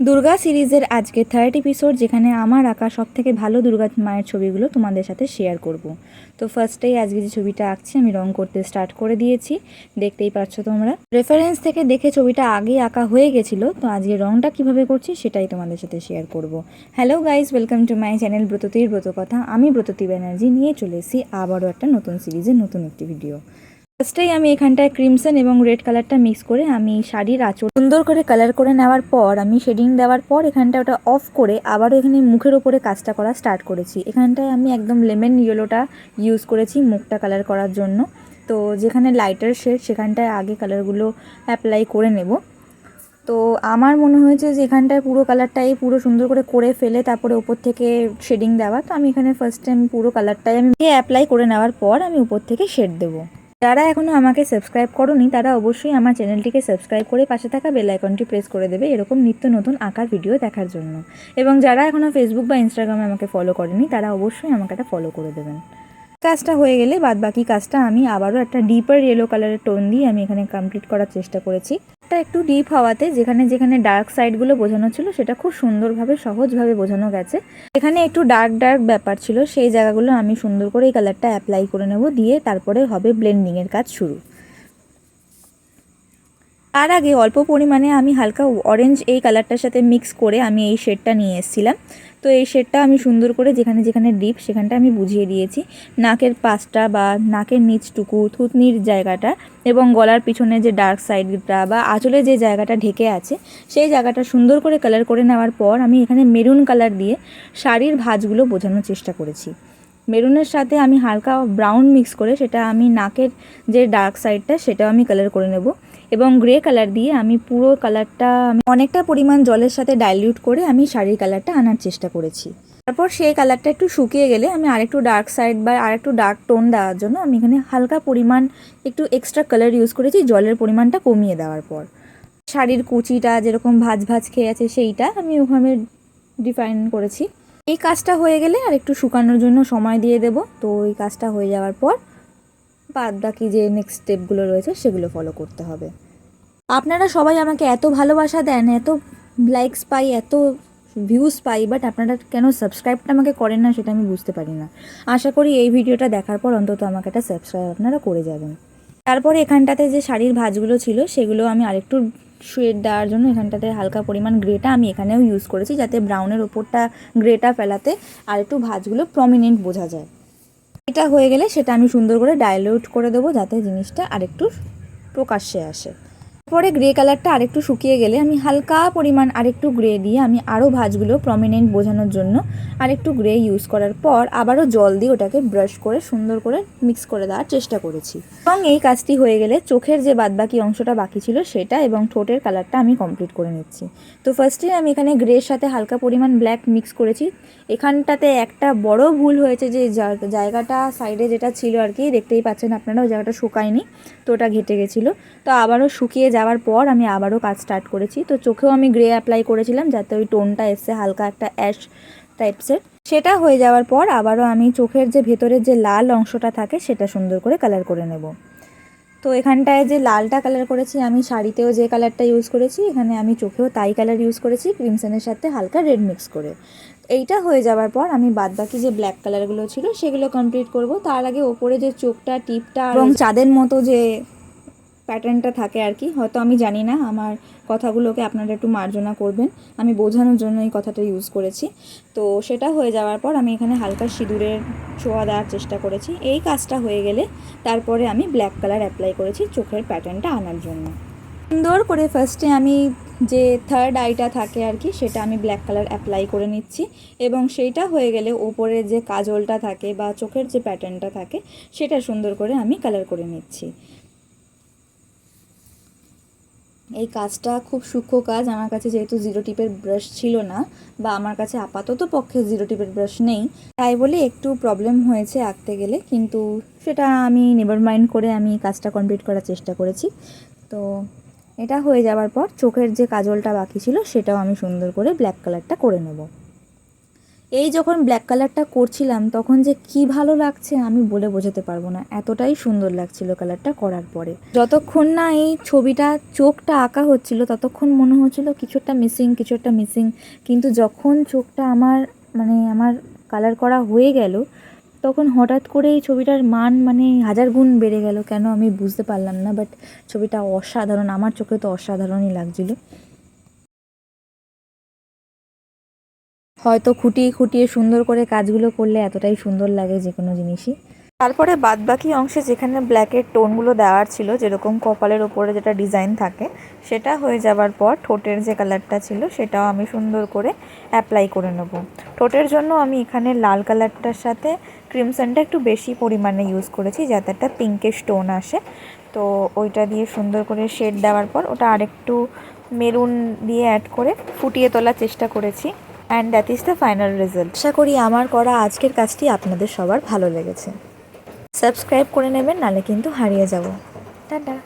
দুর্গা সিরিজের আজকে third episode যেখানে আমার আঁকা সব থেকে ভালো দুর্গা মায়ের ছবিগুলো তোমাদের সাথে শেয়ার করব। তো ফার্স্টেই আজকে যে ছবিটা আঁকছি, আমি রং করতে স্টার্ট করে দিয়েছি। দেখতেই পাচ্ছ তোমরা। রেফারেন্স থেকে দেখে ছবিটা আগে আঁকা হয়ে গেছিল, তো আজকে রংটা কীভাবে করছি সেটাই তোমাদের সাথে শেয়ার করব। Hello guys welcome to my channel ব্রততির ব্রত কথা আমি ব্রততী ব্যানার্জি নিয়ে চলে এসেছি আবারও একটা নতুন সিরিজের নতুন একটি ভিডিও ফার্স্টেই আমি এখানটায় ক্রিমসন এবং রেড কালারটা মিক্স করে আমি শাড়ির আঁচল সুন্দর করে কালার করে নেওয়ার পর, আমি শেডিং দেওয়ার পর এখানটা ওটা অফ করে আবারও এখানে মুখের ওপরে কাজটা করা স্টার্ট করেছি। এখানটায় আমি একদম লেমন ইয়েলোটা ইউজ করেছি মুখটা কালার করার জন্য। তো যেখানে লাইটার শেড সেখানটায় আগে কালারগুলো অ্যাপ্লাই করে নেব। তো আমার মনে হয়েছে যে এখানটায় পুরো কালারটাই পুরো সুন্দর করে করে ফেলে তারপরে ওপর থেকে শেডিং দেওয়া। তো আমি এখানে ফার্স্ট টাইম পুরো কালারটাই আমি অ্যাপ্লাই করে নেওয়ার পর আমি উপর থেকে শেড দেবো। যারা এখনও আমাকে সাবস্ক্রাইব করনি, তারা অবশ্যই আমার চ্যানেলটিকে সাবস্ক্রাইব করে পাশে থাকা বেল আইকনটি প্রেস করে দেবে এরকম নিত্য নতুন আঁকার ভিডিও দেখার জন্য। এবং যারা এখনও ফেসবুক বা ইনস্টাগ্রামে আমাকে ফলো করেনি, তারা অবশ্যই আমাকে এটা ফলো করে দেবেন। কাজটা হয়ে গেলে বাদ বাকি কাজটা আমি আবারও একটা ডিপার ইয়েলো কালারের টোন দিয়ে আমি এখানে কমপ্লিট করার চেষ্টা করেছি। এটা একটু ডিপ হওয়াতে, যেখানে যেখানে ডার্ক সাইডগুলো বোঝানো ছিল, সেটা খুব সুন্দরভাবে, সহজভাবে বোঝানো গেছে। এখানে একটু ডার্ক ডার্ক ব্যাপার ছিল, সেই জায়গাগুলো আমি সুন্দর করে এই কালারটা অ্যাপ্লাই করে নেব, দিয়ে তারপরে হবে ব্লেন্ডিংয়ের কাজ শুরু। তার আগে অল্প পরিমাণে আমি হালকা অরেঞ্জ এই কালারটার সাথে মিক্স করে আমি এই শেডটা নিয়ে এসেছিলাম। তো এই শেডটা আমি সুন্দর করে যেখানে যেখানে ডিপ সেখানটা আমি বুঝিয়ে দিয়েছি। নাকের পাশটা বা নাকের নিচটুকু, থুতনির জায়গাটা এবং গলার পিছনে যে ডার্ক সাইডটা বা আঁচলে যে জায়গাটা ঢেকে আছে, সেই জায়গাটা সুন্দর করে কালার করে নেওয়ার পর আমি এখানে মেরুন কালার দিয়ে শাড়ির ভাঁজগুলো বোঝানোর চেষ্টা করেছি। মেরুনের সাথে আমি হালকা ব্রাউন মিক্স করে সেটা আমি নাকের যে ডার্ক সাইডটা সেটাও আমি কালার করে নেব। এবং গ্রে কালার দিয়ে আমি পুরো কালারটা আমি অনেকটা পরিমাণ জলের সাথে ডাইলিউট করে আমি শাড়ির কালারটা আনার চেষ্টা করেছি। তারপর সেই কালারটা একটু শুকিয়ে গেলে আমি আরেকটু ডার্ক সাইড বা আরেকটু ডার্ক টোন দেওয়ার জন্য আমি এখানে হালকা পরিমাণ একটু এক্সট্রা কালার ইউজ করেছি, জলের পরিমাণটা কমিয়ে দেওয়ার পর। শাড়ির কুচিটা যেরকম ভাজ ভাজ খেয়ে আছে সেইটা আমি ওখানে ডিফাইন করেছি। এই কাজটা হয়ে গেলে আর একটু শুকানোর জন্য সময় দিয়ে দেব। তো এই কাজটা হয়ে যাওয়ার পর বাদ বাকি যে নেক্সট স্টেপগুলো রয়েছে সেগুলো ফলো করতে হবে। আপনারা সবাই আমাকে এত ভালোবাসা দেন, এত লাইকস পাই, এত ভিউজ পাই বাট আপনারা কেন সাবস্ক্রাইবটা আমাকে করেন না সেটা আমি বুঝতে পারি না। আশা করি এই ভিডিওটা দেখার পর অন্তত আমাকে একটা সাবস্ক্রাইব আপনারা করে যাবেন। তারপরে এখানটাতে যে শাড়ির ভাঁজগুলো ছিল, সেগুলো আমি আরেকটু শেড দেওয়ার জন্য এখানটাতে হালকা পরিমাণ গ্রেটা আমি এখানেও ইউজ করেছি, যাতে ব্রাউনের ওপরটা গ্রেটা ফেলাতে আর একটু ভাঁজগুলো প্রমিনেন্ট বোঝা যায়। এটা হয়ে গেলে সেটা আমি সুন্দর করে ডাইলিউট করে দেবো, যাতে জিনিসটা আরেকটু প্রকাশ্যে আসে। পরে গ্রে কালারটা আরেকটু শুকিয়ে গেলে আমি হালকা পরিমাণ আরেকটু গ্রে দিয়ে আমি আরও ভাঁজগুলো প্রমিনেন্ট বোঝানোর জন্য আরেকটু গ্রে ইউজ করার পর আবারও জল দিয়ে ওটাকে ব্রাশ করে সুন্দর করে মিক্স করে দেওয়ার চেষ্টা করেছি। এবং এই কাজটি হয়ে গেলে চোখের যে বাদবাকি অংশটা বাকি ছিল সেটা এবং ঠোঁটের কালারটা আমি কমপ্লিট করে নিচ্ছি। তো ফার্স্টে আমি এখানে গ্রের সাথে হালকা পরিমাণ ব্ল্যাক মিক্স করেছি। এখানটাতে একটা বড় ভুল হয়েছে যে জায়গাটা সাইডে যেটা ছিল আর কি, দেখতেই পাচ্ছেন আপনারা, ওই জায়গাটা শুকায়নি, তো ওটা ঘেটে গেছিল। তো আবারও শুকিয়ে যাওয়ার পর আমি আবারও কাজ স্টার্ট করেছি। তো চোখেও আমি গ্রে অ্যাপ্লাই করেছিলাম যাতে ওই টোনটা এসছে হালকা একটা অ্যাশ টাইপসের সেটা হয়ে যাওয়ার পর আবারও আমি চোখের যে ভেতরের যে লাল অংশটা থাকে সেটা সুন্দর করে কালার করে নেব। তো এখানটায় যে লালটা কালার করেছি আমি শাড়িতেও যে কালারটা ইউজ করেছি এখানে আমি চোখেও তাই কালার ইউজ করেছি ক্রিমসনের সাথে হালকা রেড মিক্স করে। এইটা হয়ে যাওয়ার পর আমি বাদবাকি যে ব্ল্যাক কালারগুলো ছিল সেগুলো কমপ্লিট করব। তার আগে ওপরে যে চোখটা টিপটা এবং চাঁদের মতো যে প্যাটার্নটা থাকে আর কি। হয়তো আমি জানি না, আমার কথাগুলোকে আপনারা একটু মার্জনা করবেন। আমি বোঝানোর জন্য এই কথাটা ইউজ করেছি। তো সেটা হয়ে যাওয়ার পর আমি এখানে হালকা সিঁদুরের ছোঁয়া দেওয়ার চেষ্টা করেছি। এই কাজটা হয়ে গেলে তারপরে আমি ব্ল্যাক কালার অ্যাপ্লাই করেছি চোখের প্যাটার্নটা আনার জন্য। সুন্দর করে ফার্স্টে আমি যে থার্ড আইটা থাকে আর কি, সেটা আমি ব্ল্যাক কালার অ্যাপ্লাই করে নিচ্ছি। এবং সেইটা হয়ে গেলে ওপরে যে কাজলটা থাকে বা চোখের যে প্যাটার্নটা থাকে, সেটা সুন্দর করে আমি কালার করে নিচ্ছি। এই কাজটা খুব সূক্ষ্ম কাজ। আমার কাছে যেহেতু জিরো টিপের ব্রাশ ছিল না বা আমার কাছে আপাতত পক্ষে জিরো টিপের ব্রাশ নেই, তাই বলে একটু প্রবলেম হয়েছে আঁকতে গেলে। কিন্তু সেটা আমি নেভার মাইন্ড করে আমি কাজটা কমপ্লিট করার চেষ্টা করেছি। তো এটা হয়ে যাওয়ার পর চোখের যে কাজলটা বাকি ছিল সেটাও আমি সুন্দর করে ব্ল্যাক কালারটা করে নেব। এই যখন ব্ল্যাক কালারটা করছিলাম, তখন যে কি ভালো লাগছে আমি বলে বোঝাতে পারব না। এতটাই সুন্দর লাগছিল কালারটা করার পরে। যতক্ষণ না এই ছবিটা চোখটা আঁকা হচ্ছিল, ততক্ষণ মনে হচ্ছিল কিছু একটা মিসিং কিছু একটা মিসিং কিন্তু যখন চোখটা আমার মানে আমার কালার করা হয়ে গেল, তখন হঠাৎ করে এই ছবিটার মান মানে হাজার গুণ বেড়ে গেল। কেন আমি বুঝতে পারলাম না বাট ছবিটা অসাধারণ, আমার চোখে তো অসাধারণই লাগছিল। হয়তো খুঁটিয়ে খুঁটিয়ে সুন্দর করে কাজগুলো করলে এতটাই সুন্দর লাগে যে কোনো জিনিসই। তারপরে বাদবাকি অংশে যেখানে ব্ল্যাকের টোনগুলো দেওয়ার ছিল, যেরকম কপালের ওপরে যেটা ডিজাইন থাকে, সেটা হয়ে যাবার পর ঠোঁটের যে কালারটা ছিল, সেটাও আমি সুন্দর করে অ্যাপ্লাই করে নেব। ঠোঁটের জন্য আমি এখানে লাল কালারটার সাথে ক্রিমসনটা একটু বেশি পরিমাণে ইউজ করেছি, যাতে একটা পিঙ্কেশ টোন আসে। তো ওইটা দিয়ে সুন্দর করে শেড দেওয়ার পর ওটা আরেকটু মেরুন দিয়ে অ্যাড করে ফুটিয়ে তোলার চেষ্টা করেছি। And that is the final result আশা করি আমার করা আজকের কাজটি আপনাদের সবার ভালো লেগেছে। সাবস্ক্রাইব করে নেবেন, নালে কিন্তু হারিয়ে যাব। টাটা।